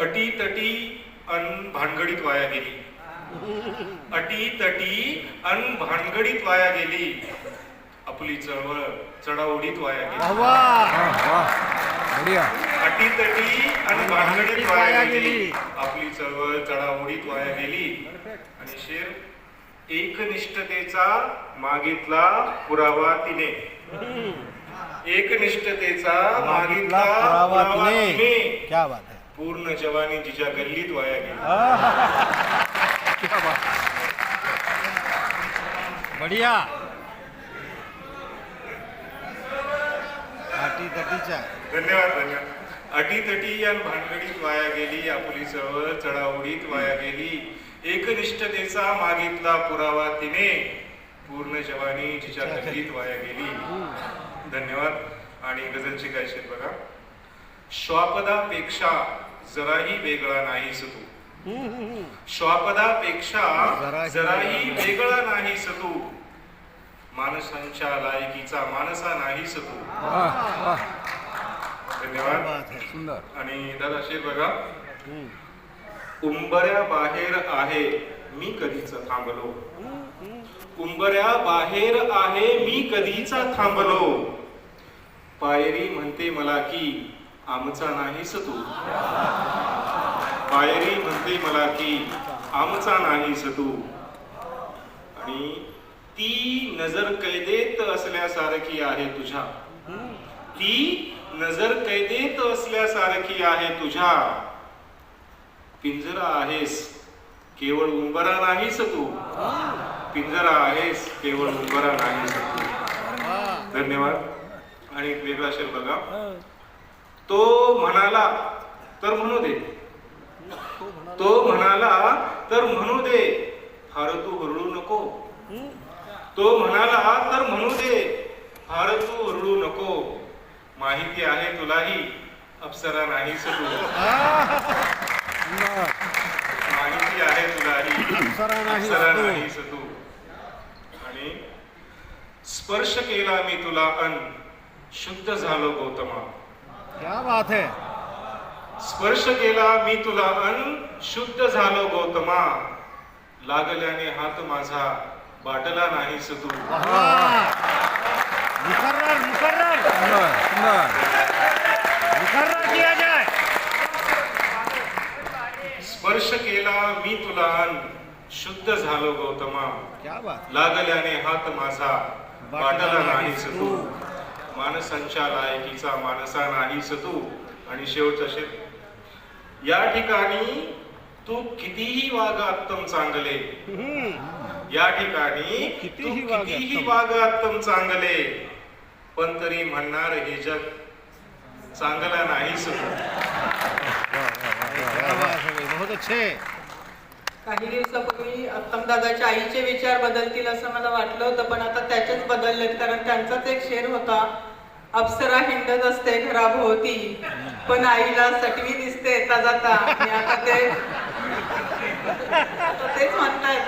अटी तटी अन भानगडीत वाया गेली. अटी तटी अन भानगडीत वाया गेली. आपली चळवळ चढाओढीत वाया गेली. अटी तटी अन भानगडीत वाया गेली. आपली चळवळ चढाओढीत वाया गेली. आणि शेर एकनिष्ठतेचा मागितला पुरावा तिने. एकनिष्ठतेचा मागितला पुरावा तिने. क्या बात पूर्ण जवानी जिच्या गल्लीत वाया गेली. बढ़िया. आटी तटीच्या धन्यवाद धन्यवाद. अटी तटी आणि भानगडीत वाया गेली आपुली चळवळ चढाओढीत वाया गेली. एकनिष्ठतेचा मागितला पुरावा तिने. पूर्ण जवानी जिच्या गल्लीत वाया गेली. धन्यवाद. आणि गझलची काय शेत बघा. श्वापदापेक्षा जराही वेगळा नाहीस तू. श्वापदापेक्षा जराही जराही वेगळा नाहीस तू. माणसांच्या लायकीचा माणसा नाहीस तू. धन्यवाद. आणि दादा शेर बघा. उंबऱ्या बाहेर आहे मी कधीच थांबलो. उंबऱ्या बाहेर आहे मी कधीचा थांबलो. पायरी म्हणते मला की आमचा नाहीस तू पायरी म्हणते मला की आमचा नाहीस तू आणि ती नजर कैदेत असल्यासारखी आहे तुझ्या. ती नजर कैदेत असल्यासारखी आहे तुझ्या. पिंजरा आहेस केवळ उंबरा नाहीस तू पिंजरा आहेस केवळ उंबरा नाहीस तू धन्यवाद. आणि एक वेगळा शेर बघा. तो म्हणाला तर म्हणू दे. तो म्हणाला तर म्हणू दे. फार तू हुरळू नको. तो म्हणाला तर म्हणू दे. फार तू हुरळू नको. माहिती आहे तुलाही. अप्सरा नाहीस तू. माहिती आहे तुलाही. अप्सरा नाहीस अप्सरा तू. नाहीस तू आणि स्पर्श केला मी तुला अन शुद्ध झालो गौतमा. क्या बात है। स्पर्श केला मी तुला अन शुद्ध झालो गौतमा. लागल्याने हात माझा बाटला नाहीस तू. मुकर्रर किया जाए। स्पर्श केला मी तुला अन शुद्ध झालो गौतमा. क्या बात लागल्याने हात माझा बाटला नाहीस तू. माणसांच्या लायकीचा माणसा नाहीस तू आणि शेवटचा शेत या ठिकाणी तू कितीही वागा उत्तम चांगले. या ठिकाणी कितीही तू वागा कितीही उत्तम. वागा उत्तम चांगले पण तरी म्हणणार हे जग चांगला नाहीस तू क्या बात है भाई, बहुत अच्छे काही दिवसापूर्वी दादाच्या आईचे विचार बदलतील असं मला वाटलं होतं पण आता त्याचेच बदललेत कारण त्यांचाच एक शेर होता. अप्सरा हिंडत असते घराभोवती पण आईला सटवी दिसते येता जाता आता ते तेच म्हणतायत.